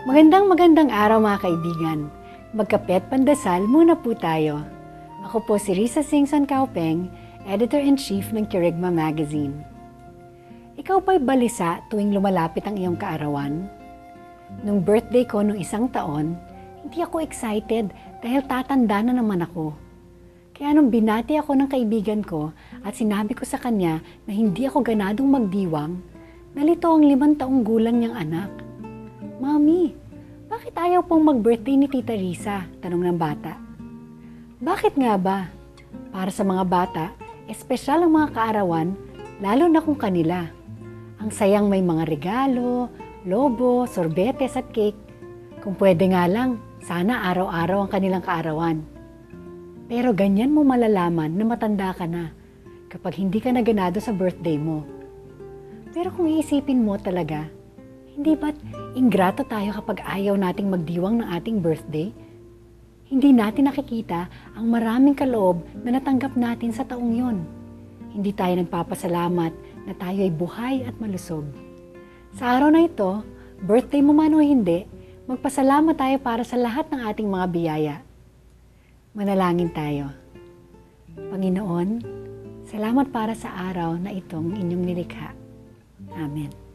Magandang magandang araw mga kaibigan. Magkapet pandasal muna po tayo. Ako po si Risa Singson Kaupeng, Editor-in-Chief ng Kirigma Magazine. Ikaw ba'y balisa tuwing lumalapit ang iyong kaarawan? Nung birthday ko nung isang taon, hindi ako excited dahil tatanda na naman ako. Kaya nung binati ako ng kaibigan ko at sinabi ko sa kanya na hindi ako ganadong magdiwang, nalito ang limang taong gulang niyang anak. Mami, bakit ayaw pong mag-birthday ni Tita Risa? Tanong ng bata. Bakit nga ba? Para sa mga bata, espesyal ang mga kaarawan, lalo na kung kanila. Ang sayang may mga regalo, lobo, sorbetes at cake. Kung pwede nga lang, sana araw-araw ang kanilang kaarawan. Pero ganyan mo malalaman na matanda ka na kapag hindi ka naganado sa birthday mo. Pero kung iisipin mo talaga, hindi ba't ingrato tayo kapag ayaw nating magdiwang ng ating birthday? Hindi natin nakikita ang maraming kaloob na natanggap natin sa taong yon. Hindi tayo nagpapasalamat na tayo ay buhay at malusog. Sa araw na ito, birthday mo man o hindi, magpasalamat tayo para sa lahat ng ating mga biyaya. Manalangin tayo. Panginoon, salamat para sa araw na itong inyong nilikha. Amen.